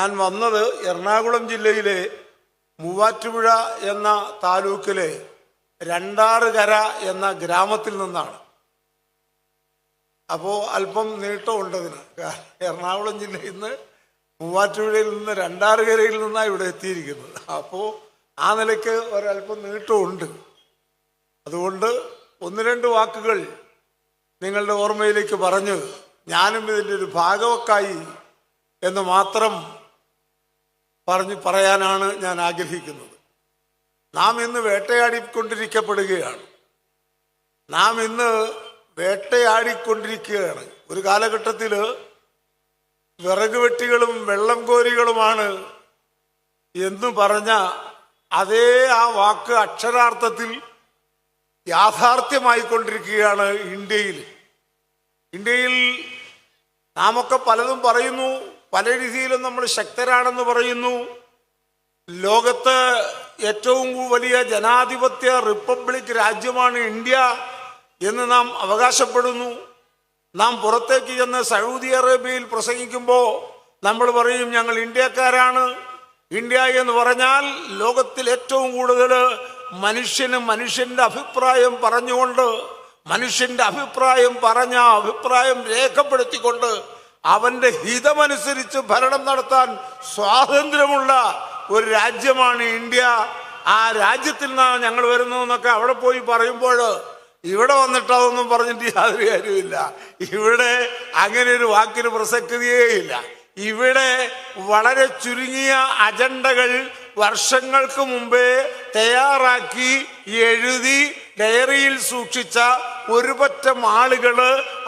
ഞാൻ വന്നത് എറണാകുളം ജില്ലയിലെ മൂവാറ്റുപുഴ എന്ന താലൂക്കിലെ രണ്ടാറുകര എന്ന ഗ്രാമത്തിൽ നിന്നാണ്. അപ്പോൾ അല്പം നീട്ടമുണ്ടതിന്. എറണാകുളം ജില്ലയിൽ നിന്ന് മൂവാറ്റുപുഴയിൽ നിന്ന് രണ്ടാറുകരയിൽ നിന്നാണ് ഇവിടെ എത്തിയിരിക്കുന്നത്. അപ്പോൾ ആ നിലയ്ക്ക് ഒരല്പം നീട്ടമുണ്ട്. അതുകൊണ്ട് ഒന്ന് രണ്ട് വാക്കുകൾ നിങ്ങളുടെ ഓർമ്മയിലേക്ക് പറഞ്ഞു ഞാനും ഇതിന്റെ ഒരു ഭാഗവക്കായി എന്ന് മാത്രം പറഞ്ഞ് പറയാനാണ് ഞാൻ ആഗ്രഹിക്കുന്നത്. നാം ഇന്ന് വേട്ടയാടിക്കൊണ്ടിരിക്കപ്പെടുകയാണ്. നാം ഇന്ന് വേട്ടയാടിക്കൊണ്ടിരിക്കുകയാണ്. ഒരു കാലഘട്ടത്തിൽ വിറക് വെട്ടികളും വെള്ളം കോരികളുമാണ് എന്ന് പറഞ്ഞ അതേ ആ വാക്ക് അക്ഷരാർത്ഥത്തിൽ യാഥാർത്ഥ്യമായി കൊണ്ടിരിക്കുകയാണ് ഇന്ത്യയിൽ. ഇന്ത്യയിൽ നാമൊക്കെ പലതും പറയുന്നു. പല രീതിയിലും നമ്മൾ ശക്തരാണെന്ന് പറയുന്നു. ലോകത്ത് ഏറ്റവും വലിയ ജനാധിപത്യ റിപ്പബ്ലിക് രാജ്യമാണ് ഇന്ത്യ എന്ന് നാം അവകാശപ്പെടുന്നു. നാം പുറത്തേക്ക് ചെന്ന് സൗദി അറേബ്യയിൽ പ്രസംഗിക്കുമ്പോൾ നമ്മൾ പറയും ഞങ്ങൾ ഇന്ത്യക്കാരാണ്. ഇന്ത്യ എന്ന് പറഞ്ഞാൽ ലോകത്തിൽ ഏറ്റവും കൂടുതൽ മനുഷ്യന് മനുഷ്യന്റെ അഭിപ്രായം പറഞ്ഞുകൊണ്ട് മനുഷ്യന്റെ അഭിപ്രായം പറഞ്ഞ അഭിപ്രായം രേഖപ്പെടുത്തിക്കൊണ്ട് അവന്റെ ഹിതമനുസരിച്ച് ഭരണം നടത്താൻ സ്വാതന്ത്ര്യമുള്ള ഒരു രാജ്യമാണ് ഇന്ത്യ. ആ രാജ്യത്തിൽ നിന്നാണ് ഞങ്ങൾ വരുന്നതെന്നൊക്കെ അവിടെ പോയി പറയുമ്പോൾ ഇവിടെ വന്നിട്ട് അതൊന്നും പറഞ്ഞിട്ട് യാതൊരു കാര്യമില്ല ഇവിടെ അങ്ങനെ ഒരു വാക്കിന് പ്രസക്തിയേ ഇല്ല. ഇവിടെ വളരെ ചുരുങ്ങിയ അജണ്ടകൾ വർഷങ്ങൾക്ക് മുമ്പേ തയ്യാറാക്കി എഴുതി ഡയറിയിൽ സൂക്ഷിച്ച ഒരു ആളുകൾ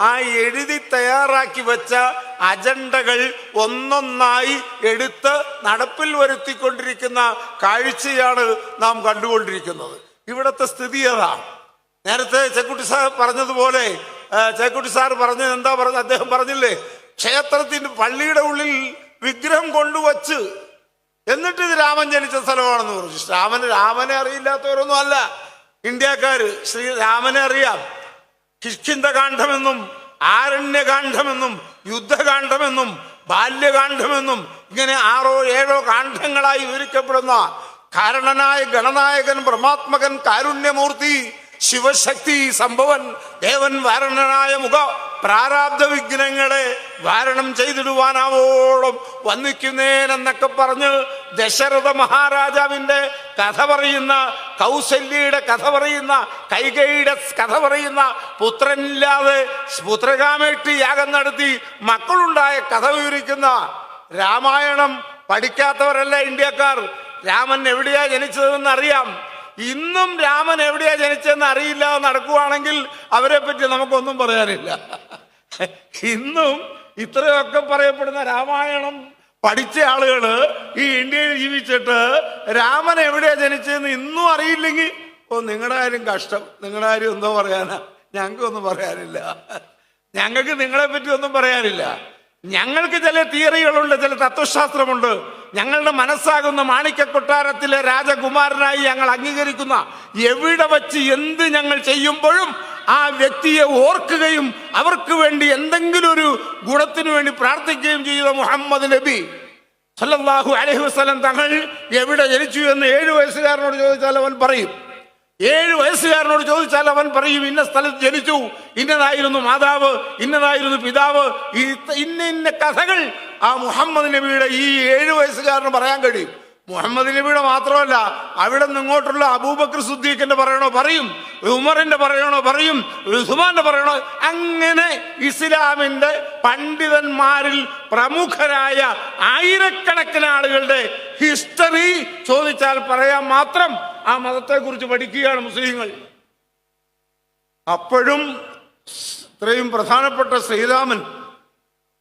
ആ എഴുതി തയ്യാറാക്കി വെച്ച അജണ്ടകൾ ഒന്നൊന്നായി എടുത്ത് നടപ്പിൽ വരുത്തിക്കൊണ്ടിരിക്കുന്ന കാഴ്ചയാണ് നാം കണ്ടുകൊണ്ടിരിക്കുന്നത്. ഇവിടുത്തെ സ്ഥിതി അതാണ് നേരത്തെ ചെക്കുട്ടി സാർ പറഞ്ഞതുപോലെ ചേക്കുട്ടി സാർ പറഞ്ഞത് എന്താ പറഞ്ഞ അദ്ദേഹം പറഞ്ഞില്ലേ ക്ഷേത്രത്തിന്റെ പള്ളിയുടെ ഉള്ളിൽ വിഗ്രഹം കൊണ്ടുവച്ച് എന്നിട്ട് ഇത് രാമൻ ജനിച്ച സ്ഥലമാണെന്ന് പറഞ്ഞു. രാമന് രാമനെ അറിയില്ലാത്തവരൊന്നും അല്ല. ഇന്ത്യക്കാര് ശ്രീ രാമനെ അറിയാം. കിഷ്കിന്ധകാന്ഡമെന്നും ആരണ്യകാന്ഡമെന്നും യുദ്ധകാന്ഡമെന്നും ബാല്യകാന്ഡമെന്നും ഇങ്ങനെ ആറോ ഏഴോ കാന്ഡങ്ങളായി വിവരിക്കപ്പെടുന്ന കാരണനായ ഗണനായകൻ ബ്രഹ്മാത്മകൻ കാരുണ്യമൂർത്തി ശിവശക്തി സംഭവൻ ദേവൻ വാരണനായ മുഖ പ്രാരാബ്ധ വിഘ്നങ്ങളെ വാരണം ചെയ്തിടുവാനാവോളം വന്നിക്കുന്നേനെന്നൊക്കെ പറഞ്ഞ് ദശരഥ മഹാരാജാവിന്റെ കഥ പറയുന്ന കൗസല്യയുടെ കഥ പറയുന്ന കൈകയുടെ കഥ പറയുന്ന പുത്രനില്ലാതെ പുത്രകാമേട്ടി യാഗം നടത്തി മക്കളുണ്ടായ കഥ വിവരിക്കുന്ന രാമായണം പഠിക്കാത്തവരല്ല ഇന്ത്യക്കാർ. രാമൻ എവിടെയാ ജനിച്ചതെന്ന് അറിയാം. ഇന്നും രാമൻ എവിടെയാ ജനിച്ചതെന്ന് അറിയില്ല നടക്കുവാണെങ്കിൽ അവരെ പറ്റി നമുക്കൊന്നും പറയാനില്ല. ഇന്നും ഇത്രയൊക്കെ പറയപ്പെടുന്ന രാമായണം പഠിച്ച ആളുകൾ ഈ ഇന്ത്യയിൽ ജീവിച്ചിട്ട് രാമൻ എവിടെയാ ജനിച്ചതെന്ന് ഇന്നും അറിയില്ലെങ്കിൽ ഓ നിങ്ങളുടെ കാര്യം കഷ്ടം. നിങ്ങളുടെ കാര്യം എന്തോ പറയാനാ. ഞങ്ങൾക്കൊന്നും പറയാനില്ല. ഞങ്ങൾക്ക് നിങ്ങളെ പറ്റി ഒന്നും പറയാനില്ല. ഞങ്ങൾക്ക് ചില തിയറികളുണ്ട് ചില തത്വശാസ്ത്രമുണ്ട്. ഞങ്ങളുടെ മനസ്സാകുന്ന മാണിക്യ കൊട്ടാരത്തിലെ രാജകുമാരനായി ഞങ്ങൾ അംഗീകരിക്കുന്ന എവിടെ വച്ച് എന്ത് ഞങ്ങൾ ചെയ്യുമ്പോഴും ആ വ്യക്തിയെ ഓർക്കുകയും അവർക്ക് വേണ്ടി എന്തെങ്കിലും ഒരു ഗുണത്തിന് വേണ്ടി പ്രാർത്ഥിക്കുകയും ചെയ്ത മുഹമ്മദ് നബി സല്ലല്ലാഹു അലഹി വസ്ലം തങ്ങൾ എവിടെ ജനിച്ചു എന്ന് ഏഴു വയസ്സുകാരനോട് ചോദിച്ചാൽ അവൻ പറയും. ഏഴ് വയസ്സുകാരനോട് ചോദിച്ചാൽ അവൻ പറയും ഇന്ന സ്ഥലത്ത് ജനിച്ചു ഇന്നതായിരുന്നു മാതാവ് ഇന്നതായിരുന്നു പിതാവ്. ഇന്ന ഇന്ന കഥകൾ ആ മുഹമ്മദ് നബിയുടെ ഈ ഏഴ് വയസ്സുകാരന് പറയാൻ കഴിയും. മുഹമ്മദ് നബിയുടെ മാത്രമല്ല അവിടെ നിന്ന് ഇങ്ങോട്ടുള്ള അബൂബക്കർ സുദ്ദീഖിന്റെ പറയണോ പറയും ഉമറിന്റെ പറയണോ പറയും ഉസ്മാന്റെ പറയണോ? അങ്ങനെ ഇസ്ലാമിന്റെ പണ്ഡിതന്മാരിൽ പ്രമുഖരായ ആയിരക്കണക്കിന് ആളുകളുടെ ഹിസ്റ്ററി ചോദിച്ചാൽ പറയാൻ മാത്രം ആ മതത്തെ കുറിച്ച് പഠിക്കുകയാണ് മുസ്ലിങ്ങൾ. അപ്പോഴും ഇത്രയും പ്രധാനപ്പെട്ട ശ്രീരാമൻ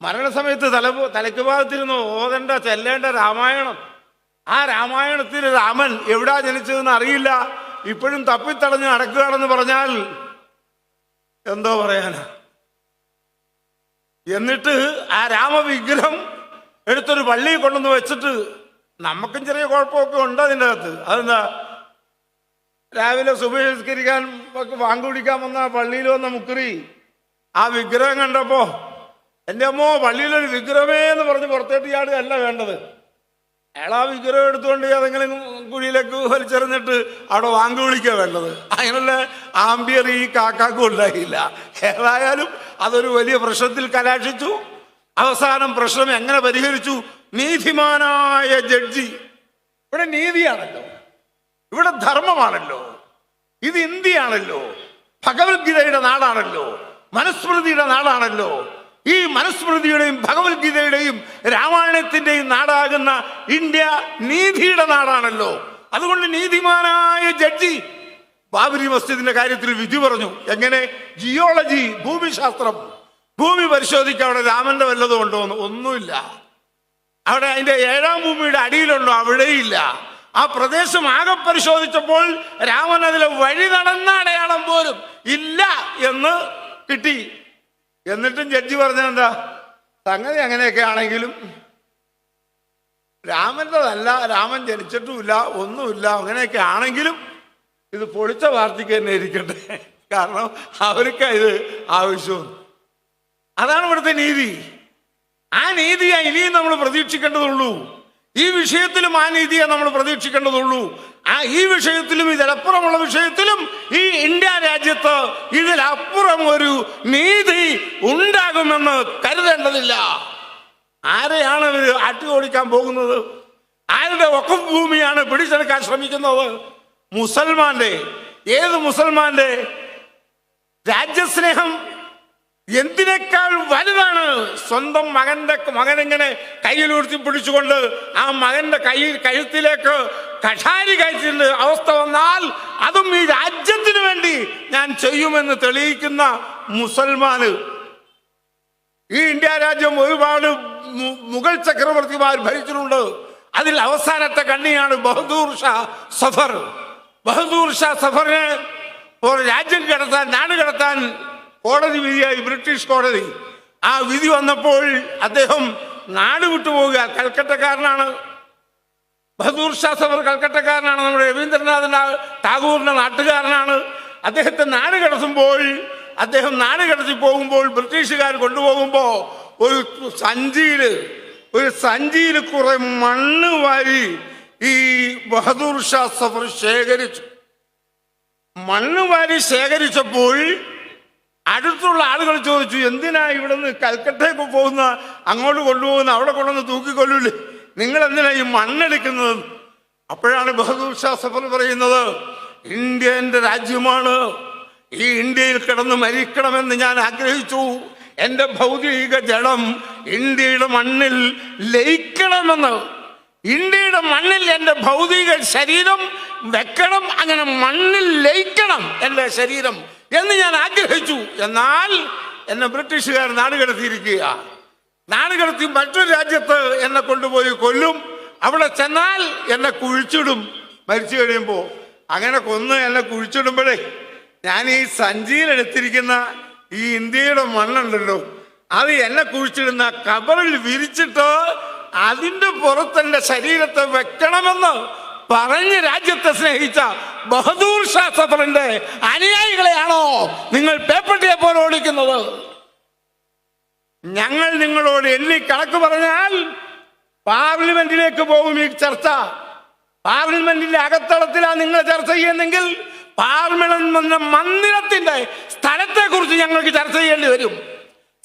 മരണസമയത്ത് തല തലയ്ക്ക് ഭാഗത്തിരുന്ന് ഓതണ്ട ചെല്ലേണ്ട രാമായണം ആ രാമായണത്തിൽ രാമൻ എവിടാ ജനിച്ചതെന്ന് അറിയില്ല. ഇപ്പോഴും തപ്പിത്തടഞ്ഞ് നടക്കുകയാണെന്ന് പറഞ്ഞാൽ എന്തോ പറയാനാ. എന്നിട്ട് ആ രാമവിഗ്രഹം എടുത്തൊരു പള്ളിയിൽ കൊണ്ടുവന്ന് വെച്ചിട്ട് നമുക്കും ചെറിയ കുഴപ്പമൊക്കെ ഉണ്ട് അതിന്റെ അകത്ത്. അതെന്താ? രാവിലെ സുബഹിസ്കരിക്കാൻ വാങ്ക് കുടിക്കാൻ വന്ന പള്ളിയിൽ വന്ന മുക്കറി. ആ വിഗ്രഹം കണ്ടപ്പോ എന്റെ അമ്മോ പള്ളിയിലൊരു വിഗ്രഹമേ എന്ന് പറഞ്ഞ് പുറത്തേട്ട് ചാടുകയല്ല വേണ്ടത്. അയാൾ ആ വിഗ്രഹം എടുത്തുകൊണ്ട് ഏതെങ്കിലും കുഴിയിലേക്ക് വലിച്ചെറിഞ്ഞിട്ട് അവിടെ വാങ്ങി വിളിക്കുക വേണ്ടത്. അങ്ങനെയുള്ള ആംബിയർ ഈ കാക്കാക്കും ഉണ്ടായില്ല. ഏതായാലും അതൊരു വലിയ പ്രശ്നത്തിൽ കലാശിച്ചു. അവസാനം പ്രശ്നം എങ്ങനെ പരിഹരിച്ചു? നീതിമാനായ ജഡ്ജി. ഇവിടെ നീതിയാണല്ലോ. ഇവിടെ ധർമ്മമാണല്ലോ. ഇത് ഇന്ത്യയാണല്ലോ. ഭഗവത്ഗീതയുടെ നാടാണല്ലോ. മനുസ്മൃതിയുടെ നാടാണല്ലോ. ഈ മനുസ്മൃതിയുടെയും ഭഗവത്ഗീതയുടെയും രാമായണത്തിന്റെയും നാടാകുന്ന ഇന്ത്യ നീതിയുടെ നാടാണല്ലോ. അതുകൊണ്ട് നീതിമാനായ ജഡ്ജി ബാബരി മസ്ജിദിന്റെ കാര്യത്തിൽ വിധി പറഞ്ഞു. എങ്ങനെ? ജിയോളജി ഭൂമിശാസ്ത്രം. ഭൂമി പരിശോധിക്കാൻ അവിടെ രാമന്റെ വല്ലതും ഉണ്ടോ എന്ന് ഒന്നുമില്ല. അവിടെ അതിന്റെ ഏഴാം ഭൂമിയുടെ അടിയിലുണ്ടോ? അവിടെയില്ല. ആ പ്രദേശം ആകെ പരിശോധിച്ചപ്പോൾ രാമൻ അതിലെ വഴി നടന്ന അടയാളം പോലും ഇല്ല എന്ന് കിട്ടി. എന്നിട്ടും ജഡ്ജി പറഞ്ഞെന്താ സംഗതി അങ്ങനെയൊക്കെ ആണെങ്കിലും രാമന്റെതല്ല രാമൻ ജനിച്ചിട്ടുമില്ല ഒന്നുമില്ല അങ്ങനെയൊക്കെ ആണെങ്കിലും ഇത് പൊളിച്ച പാർട്ടിക്ക് തന്നെ ഇരിക്കട്ടെ. കാരണം അവർക്ക് ഇത് ആവശ്യവും അതാണ് ഇവിടുത്തെ നീതി. ആ നീതിയാ ഇനിയും നമ്മൾ പ്രതീക്ഷിക്കേണ്ടതുള്ളൂ. ഈ വിഷയത്തിലും ആ നീതിയെ നമ്മൾ പ്രതീക്ഷിക്കേണ്ടതുള്ളൂ. ആ ഈ വിഷയത്തിലും ഇതിലപ്പുറമുള്ള വിഷയത്തിലും ഈ ഇന്ത്യ രാജ്യത്ത് ഇതിലപ്പുറം ഒരു നീതി ഉണ്ടാകുമെന്ന് കരുതേണ്ടതില്ല. ആരെയാണ് ഇവർ അട്ടുകോടിക്കാൻ പോകുന്നത്? ആരുടെ ഒക്കം ഭൂമിയാണ് പിടിച്ചെടുക്കാൻ ശ്രമിക്കുന്നത്? മുസൽമാന്റെ ഏത് മുസൽമാന്റെ? രാജ്യസ്നേഹം എന്തിനേക്കാൾ വലുതാണ് സ്വന്തം മകന്റെ മകനെങ്ങനെ കയ്യിലുയർത്തി പിടിച്ചുകൊണ്ട് ആ മകന്റെ കൈ കഴുത്തിലേക്ക് കഷാരി കഴിച്ചിട്ട് അവസ്ഥ വന്നാൽ അതും ഈ രാജ്യത്തിന് വേണ്ടി ഞാൻ ചെയ്യുമെന്ന് തെളിയിക്കുന്ന മുസൽമാന്. ഈ ഇന്ത്യ രാജ്യം ഒരുപാട് മുഗൾ ചക്രവർത്തിമാർ ഭരിച്ചിട്ടുണ്ട്. അതിൽ അവസാനത്തെ കണ്ണിയാണ് ബഹദൂർ ഷാ സഫർ. ബഹദൂർ ഷാ സഫറിന് ഒരു രാജ്യം കടത്താൻ നാട് കടത്താൻ കോടതി വിധിയായി ബ്രിട്ടീഷ് കോടതി. ആ വിധി വന്നപ്പോൾ അദ്ദേഹം നാട് വിട്ടുപോവുക കൽക്കട്ടക്കാരനാണ്. ബഹദൂർ ഷാ സഫർ കൽക്കട്ടക്കാരനാണ്. നമ്മുടെ രവീന്ദ്രനാഥ് ടാഗൂറിന്റെ നാട്ടുകാരനാണ്. അദ്ദേഹത്തെ നാട് കടത്തുമ്പോൾ അദ്ദേഹം നാട് കടത്തി പോകുമ്പോൾ ബ്രിട്ടീഷുകാർ കൊണ്ടുപോകുമ്പോൾ ഒരു സഞ്ചിയിൽ ഒരു സഞ്ചിയിൽ കുറെ മണ്ണ് വാരി ഈ ബഹദൂർ ഷാ സഫർ ശേഖരിച്ചു. മണ്ണ് വാരി ശേഖരിച്ചപ്പോൾ അടുത്തുള്ള ആളുകൾ ചോദിച്ചു എന്തിനാ ഇവിടെ നിന്ന് കൽക്കട്ടയൊക്കെ പോകുന്ന അങ്ങോട്ട് കൊണ്ടുപോകുന്ന അവിടെ കൊണ്ടുവന്ന് തൂക്കിക്കൊല്ലൂലേ? നിങ്ങൾ എന്തിനാ ഈ മണ്ണെടുക്കുന്നത്? അപ്പോഴാണ് ബഹദൂർ ഷാ സഫർ പറയുന്നത് ഇന്ത്യ രാജ്യമാണ്. ഈ ഇന്ത്യയിൽ കിടന്ന് മരിക്കണമെന്ന് ഞാൻ ആഗ്രഹിച്ചു. എന്റെ ഭൗതിക ജഡം ഇന്ത്യയുടെ മണ്ണിൽ ലയിക്കണമെന്ന്. ഇന്ത്യയുടെ മണ്ണിൽ എന്റെ ഭൗതിക ശരീരം വെക്കണം അങ്ങനെ മണ്ണിൽ ലയിക്കണം എന്റെ ശരീരം. എന്ന് ഞാൻ ആഗ്രഹിച്ചു. എന്നാൽ എന്നെ ബ്രിട്ടീഷുകാർ നാടുകടത്തിയിരിക്കുക നാടുകടത്തി മറ്റൊരു രാജ്യത്ത് എന്നെ കൊണ്ടുപോയി കൊല്ലും. അവിടെ ചെന്നാൽ എന്നെ കുഴിച്ചിടും. മരിച്ചു കഴിയുമ്പോൾ അങ്ങനെ കൊന്ന് എന്നെ കുഴിച്ചിടുമ്പോഴേ ഞാൻ ഈ സഞ്ചിയിൽ എടുത്തിരിക്കുന്ന ഈ ഇന്ത്യയുടെ മണ്ണുണ്ടല്ലോ അത് എന്നെ കുഴിച്ചിടുന്ന കബറിൽ വിരിച്ചിട്ട് അതിന്റെ പുറത്തെന്റെ ശരീരത്തെ വെക്കണമെന്ന് പറഞ്ഞ് രാജ്യത്തെ സ്നേഹിച്ച ബഹദൂർ ഷാ സഫറിന്റെ അനുയായികളെയാണോ നിങ്ങൾ പേപ്പട്ടിയെ പോലെ ഓടിക്കുന്നത്? ഞങ്ങൾ നിങ്ങളോട് എല്ലി കണക്ക് പറഞ്ഞാൽ പാർലമെന്റിലേക്ക് പോകും ഈ ചർച്ച. പാർലമെന്റിന്റെ അകത്തളത്തിലാണ് നിങ്ങൾ ചർച്ച ചെയ്യുന്നെങ്കിൽ പാർലമെന്റ് മന്ദിരത്തിന്റെ സ്ഥലത്തെ കുറിച്ച് ഞങ്ങൾക്ക് ചർച്ച ചെയ്യേണ്ടി വരും.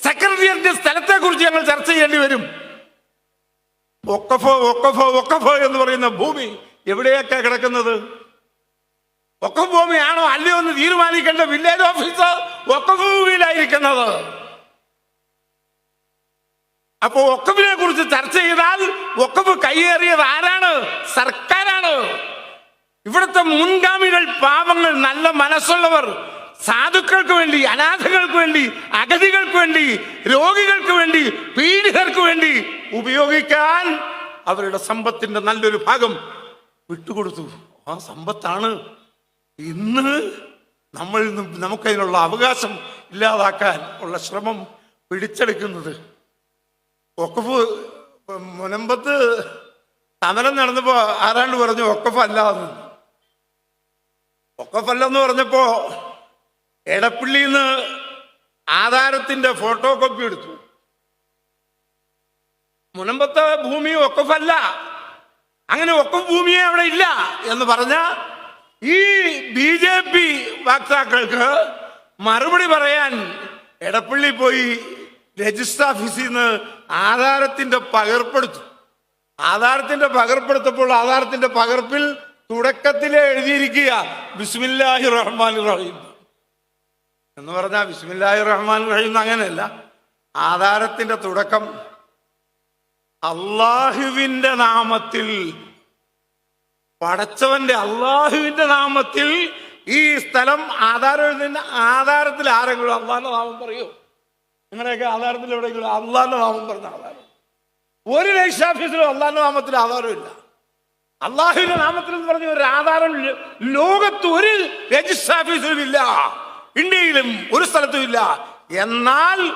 സെക്രട്ടേറിയറ്റിന്റെ സ്ഥലത്തെ കുറിച്ച് ഞങ്ങൾ ചർച്ച ചെയ്യേണ്ടി വരും. ഒക്കഫോ ഒക്കഫോ ഒക്കഫോ എന്ന് പറയുന്ന ഭൂമി എവിടെയൊക്കെ കിടക്കുന്നത്? ഒക്കം ഭൂമിയാണോ അല്ലയോ എന്ന് തീരുമാനിക്കേണ്ട വില്ലേജ് ഓഫീസർ ഒക്കം ഭൂമിയിലായിരിക്കുന്നത്. അപ്പോ ഒക്കഫിനെ കുറിച്ച് ചർച്ച ചെയ്താൽ ഒക്കഫ് കൈയേറിയത് ആരാണ്? സർക്കാരാണ്. ഇവിടുത്തെ മുൻഗാമികൾ പാവങ്ങൾ നല്ല മനസ്സുള്ളവർ സാധുക്കൾക്ക് വേണ്ടി അനാഥകൾക്ക് വേണ്ടി അഗതികൾക്ക് വേണ്ടി രോഗികൾക്ക് വേണ്ടി പീഡിതർക്ക് വേണ്ടി ഉപയോഗിക്കാൻ അവരുടെ സമ്പത്തിന്റെ നല്ലൊരു ഭാഗം വിട്ടുകൊടുത്തു. ആ സമ്പത്താണ്. ഇന്ന് നമ്മൾ നമുക്കതിനുള്ള അവകാശം ഇല്ലാതാക്കാൻ ഉള്ള ശ്രമം പിടിച്ചെടുക്കുന്നത്. ഒക്കഫ് മുനമ്പത്ത് സമരം നടന്നപ്പോ ആരാണ്ട് പറഞ്ഞു ഒക്കഫല്ല അല്ലാന്ന് ഒക്കഫല്ലെന്ന് പറഞ്ഞപ്പോ എടപ്പള്ളിന്ന് ആധാരത്തിന്റെ ഫോട്ടോ കോപ്പി എടുത്തു. മുനമ്പത്തെ ഭൂമി ഒക്കഫല്ല അങ്ങനെ ഒക്കെ ഭൂമിയെ അവിടെ ഇല്ല എന്ന് പറഞ്ഞ ഈ ബി ജെ പി വക്താക്കൾക്ക് മറുപടി പറയാൻ എടപ്പള്ളി പോയി രജിസ്റ്റർ ഓഫീസിൽ നിന്ന് ആധാരത്തിന്റെ പകർപ്പെടുത്തു. ആധാരത്തിന്റെ പകർപ്പെടുത്തപ്പോൾ ആധാരത്തിന്റെ പകർപ്പിൽ തുടക്കത്തിലെ എഴുതിയിരിക്കുക ബിസ്മില്ലാഹി റഹ്മാൻ റഹീം. എന്ന് പറഞ്ഞാൽ ബിസ്മില്ലാഹി റഹ്മാൻ റഹീം അങ്ങനെയല്ല. ആധാരത്തിന്റെ തുടക്കം അള്ളാഹുവിന്റെ നാമത്തിൽ പടച്ചവന്റെ അള്ളാഹുവിന്റെ നാമത്തിൽ ഈ സ്ഥലം ആധാരം ആധാരത്തിൽ ആരെങ്കിലും അള്ളാന്റെ നാമം പറയൂ? നിങ്ങളുടെയൊക്കെ ആധാരത്തിൽ എവിടെയെങ്കിലും അള്ളാന്റെ നാമം പറഞ്ഞ ആധാരം. ഒരു രജിസ്ട്രാഫീസിലും അള്ളാന്റെ നാമത്തിൽ ആധാരമില്ല. അള്ളാഹുവിന്റെ നാമത്തിൽ എന്ന് പറഞ്ഞ ഒരു ആധാരം ലോകത്ത് ഒരു രജിസ്റ്റർ ഓഫീസിലും ഇല്ല. ഇന്ത്യയിലും ഒരു സ്ഥലത്തും ഇല്ല. എന്നാൽ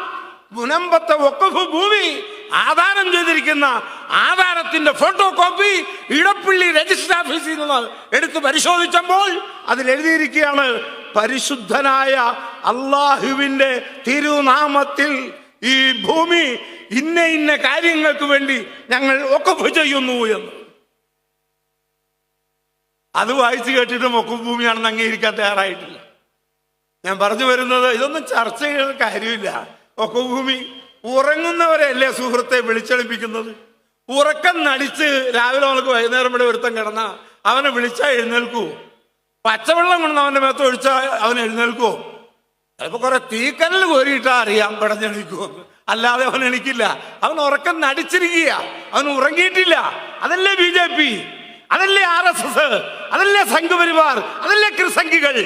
മുനമ്പത്തെ ഒക്കഫ് ഭൂമി ആധാരം ചെയ്തിരിക്കുന്ന ആധാരത്തിന്റെ ഫോട്ടോ കോപ്പി ഇടപ്പള്ളി രജിസ്റ്റർ ഓഫീസിൽ നിന്ന് എടുത്ത് പരിശോധിച്ചപ്പോൾ അതിൽ എഴുതിയിരിക്കുകയാണ് പരിശുദ്ധനായ അള്ളാഹുവിന്റെ തിരുനാമത്തിൽ ഈ ഭൂമി ഇന്ന ഇന്ന കാര്യങ്ങൾക്ക് വേണ്ടി ഞങ്ങൾ ഒക്കഫ് ചെയ്യുന്നു എന്ന്. അത് വായിച്ചു കേട്ടിട്ട് മൊക്കും ഭൂമിയാണെന്ന് അംഗീകരിക്കാൻ തയ്യാറായിട്ടില്ല. ഞാൻ പറഞ്ഞു വരുന്നത് ഇതൊന്നും ചർച്ച ചെയ്യുന്ന കാര്യമില്ല. ഒക്കെ ഭൂമി ഉറങ്ങുന്നവരെയല്ലേ സുഹൃത്തെ വിളിച്ചെളിപ്പിക്കുന്നത്? ഉറക്കം നടിച്ച് രാവിലെ നമുക്ക് വൈകുന്നേരം വരെ ഒരുത്തം കിടന്ന അവനെ വിളിച്ചാൽ എഴുന്നേൽക്കൂ. പച്ചവെള്ളം കൊണ്ട് അവന്റെ മേത്ത് ഒഴിച്ചാൽ അവൻ എഴുന്നേൽക്കുവോ ചിലപ്പോ കുറെ തീക്കനൽ കോരിയിട്ടാ അറിയാം പടഞ്ഞെണിക്കുമെന്ന് അല്ലാതെ അവൻ എണിക്കില്ല. അവൻ ഉറക്കം നടിച്ചിരിക്കുക അവൻ ഉറങ്ങിയിട്ടില്ല. അതല്ലേ ബി ജെ പി? അതല്ലേ ആർ എസ് എസ്? അതല്ലേ സംഘപരിവാർ? അതല്ലേ കൃസംഖികൾ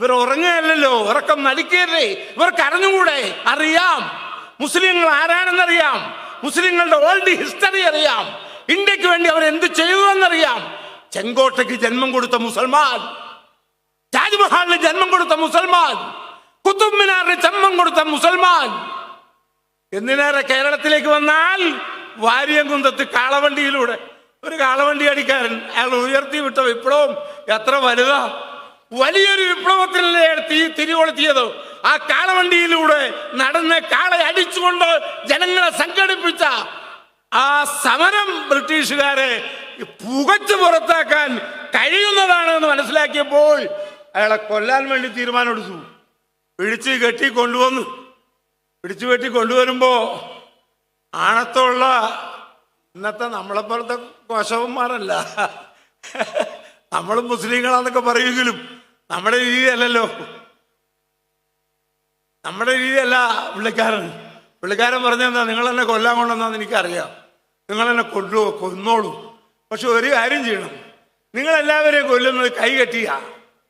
ഇവർ ഉറങ്ങുകയല്ലോ ഉറക്കം നടിക്കുകയല്ലേ. ഇവർക്ക് അറിഞ്ഞുകൂടെ അറിയാം. മുസ്ലിങ്ങൾ ആരാണെന്നറിയാം. മുസ്ലിങ്ങളുടെ ഓൾഡ് ഹിസ്റ്ററി അറിയാം. ഇന്ത്യയ്ക്ക് വേണ്ടി അവർ എന്ത് ചെയ്തു എന്നറിയാം ചെങ്കോട്ടയ്ക്ക് ജന്മം കൊടുത്ത മുസൽമാൻ താജ്മഹാലിന് ജന്മം കൊടുത്ത മുസൽമാൻ കുത്തുബ് മിനാറിന് ജന്മം കൊടുത്ത മുസൽമാൻ. എന്തിനേറെ കേരളത്തിലേക്ക് വന്നാൽ വാര്യംകുന്തത്ത് കാളവണ്ടിയിലൂടെ. ഒരു കാളവണ്ടി അടിക്കാരൻ അയാൾ ഉയർത്തി വിട്ട വിപ്ലവം എത്ര വലുതാ. വലിയൊരു വിപ്ലവത്തിലല്ലേ തീ തിരികൊളുത്തിയത്. ആ കാളവണ്ടിയിലൂടെ നടന്ന് കാളെ അടിച്ചുകൊണ്ട് ജനങ്ങളെ സംഘടിപ്പിച്ച ആ സമരം ബ്രിട്ടീഷുകാരെ പുകച്ചു പുറത്താക്കാൻ കഴിയുന്നതാണെന്ന് മനസ്സിലാക്കിയപ്പോൾ അയാളെ കൊല്ലാൻ വേണ്ടി തീരുമാനമെടുത്തു. പിടിച്ച് കെട്ടി കൊണ്ടുവന്നു. പിടിച്ചു കെട്ടി കൊണ്ടുവരുമ്പോ ആണത്തുള്ള ഇന്നത്തെ നമ്മളെപ്പോലത്തെ കോശവന്മാരല്ല. നമ്മൾ മുസ്ലിങ്ങളാന്നൊക്കെ പറയുമെങ്കിലും നമ്മുടെ രീതിയല്ലല്ലോ. നമ്മുടെ രീതിയല്ല പുള്ളിക്കാരൻ. പുള്ളിക്കാരൻ പറഞ്ഞെന്താ നിങ്ങൾ എന്നെ കൊല്ലാൻ കൊണ്ടെന്നാന്ന് എനിക്കറിയാം. നിങ്ങൾ എന്നെ കൊണ്ടു കൊന്നോളൂ. പക്ഷെ ഒരു കാര്യം ചെയ്യണം. നിങ്ങൾ എല്ലാവരെയും കൊല്ലുന്നത് കൈ കെട്ടിയ.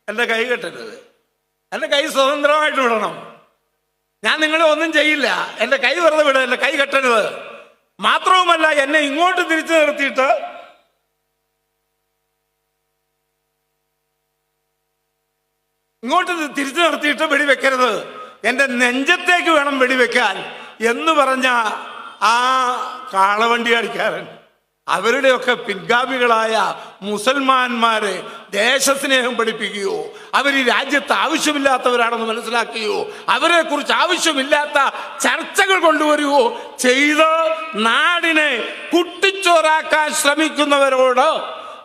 എന്റെ കൈ കെട്ടരുത്. എന്റെ കൈ സ്വതന്ത്രമായിട്ട് വിടണം. ഞാൻ നിങ്ങളെ ഒന്നും ചെയ്യില്ല. എന്റെ കൈ വെറുതെ വിടുക എന്റെ കൈ കെട്ടരുത്. മാത്രവുമല്ല എന്നെ ഇങ്ങോട്ട് തിരിച്ചു നിർത്തിയിട്ട് ഇങ്ങോട്ട് തിരിച്ചു നിർത്തിയിട്ട് വെടിവെക്കരുത്. എന്റെ നെഞ്ചത്തേക്ക് വേണം വെടിവെക്കാൻ എന്ന് പറഞ്ഞ ആ കാളവണ്ടി അടിക്കാരൻ അവരുടെയൊക്കെ പിൻഗാമികളായ മുസൽമാന്മാരെ ദേശസ്നേഹം പഠിപ്പിക്കുകയോ അവർ ഈ രാജ്യത്ത് ആവശ്യമില്ലാത്തവരാണെന്ന് മനസ്സിലാക്കുകയോ അവരെ കുറിച്ച് ആവശ്യമില്ലാത്ത ചർച്ചകൾ കൊണ്ടുവരികയോ ചെയ്ത് നാടിനെ കുട്ടിച്ചോറാക്കാൻ ശ്രമിക്കുന്നവരോട്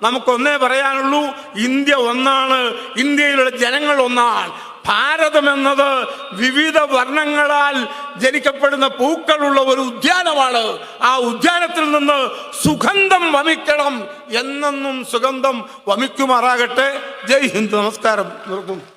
നമുക്കൊന്നേ പറയാനുള്ളൂ ഇന്ത്യ ഒന്നാണ് ഇന്ത്യയിലുള്ള ജനങ്ങൾ ഒന്നാണ്. ഭാരതം എന്നത് വിവിധ വർണങ്ങളാൽ ജനിക്കപ്പെടുന്ന പൂക്കളുള്ള ഒരു ഉദ്യാനമാണ്. ആ ഉദ്യാനത്തിൽ നിന്ന് സുഗന്ധം വമിക്കണം എന്നെന്നും സുഗന്ധം വമിക്കുമാറാകട്ടെ. ജയ് ഹിന്ദ് നമസ്കാരം. നിർത്തുന്നു.